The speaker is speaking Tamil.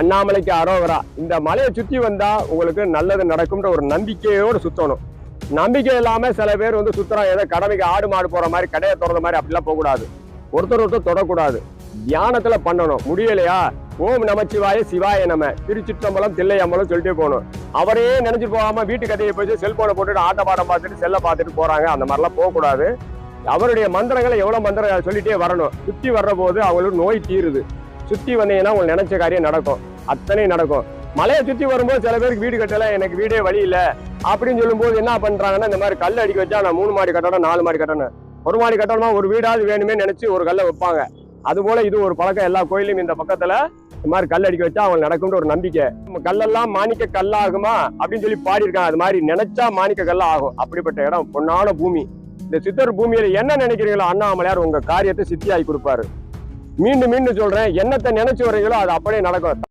அண்ணாமலைக்கு அரோகரா இந்த மலையை சுற்றி வந்தால் உங்களுக்கு நல்லது நடக்கும்ன்ற ஒரு நம்பிக்கையோடு சுற்றணும் நம்பிக்கை இல்லாமல் சில பேர் வந்து சுத்துறாங்க. ஏதோ கடமைக்கு ஆடு மாடு போகிற மாதிரி கடையை தொடர்ற மாதிரி அப்படிலாம் போகக்கூடாது. ஒருத்தர் ஒருத்தர் தொடக்கூடாது. தியானத்தில் பண்ணணும். முடியலையா? ஓம் நமச்சிவாய சிவாய நம்ம திருச்சிற்றம்பலம் தில்லையம்பலம் சொல்லிட்டே போகணும். அவரே நினைச்சு போகாம வீட்டு கதையை போய் செல்போனை போட்டுட்டு ஆட்ட பாடம் பார்த்துட்டு செல்லை பார்த்துட்டு போறாங்க. அந்த மாதிரிலாம் போகக்கூடாது. அவருடைய மந்திரங்களை எவ்வளோ மந்திரம் சொல்லிட்டே வரணும். சுற்றி வர்ற போது அவங்களுக்கு நோய் தீருது. சுத்தி வந்தீங்கன்னா உங்களுக்கு நினைச்ச காரியம் நடக்கும். அத்தனை நடக்கும். மலையை சுத்தி வரும்போது சில பேருக்கு வீடு கட்டல எனக்கு வீடே வழி இல்ல. அப்படின்னு சொல்லும்போது என்ன பண்றாங்கன்னா இந்த மாதிரி கல் அடிக்க வச்சா நான் மூணு மாடி கட்டணும் நாலு மாடி கட்டணும். ஒரு மாடி கட்டணுமா ஒரு வீடாவது வேணுமே நினைச்சு ஒரு கல்லை வைப்பாங்க. அது போல இது ஒரு பழக்கம் எல்லா கோயிலும் இந்த பக்கத்துல. இந்த மாதிரி கல் அடிக்க வச்சா அவங்க நடக்கும்னு ஒரு நம்பிக்கை. நம்ம கல்லெல்லாம் மாணிக்க கல்லாகுமா? அப்படின்னு சொல்லி பாடியிருக்காங்க. அது மாதிரி நினைச்சா மாணிக்க கல்லா ஆகும். அப்படிப்பட்ட இடம் பொன்னான பூமி. இந்த சித்தர் பூமியில என்ன நினைக்கிறீங்களோ அண்ணாமலையார் உங்க காரியத்தை சித்தியாகி கொடுப்பாரு. மீண்டும் மீண்டும் சொல்றேன் என்னத்தை நினைச்சு வரீங்களோ அது அப்படியே நடக்கும்.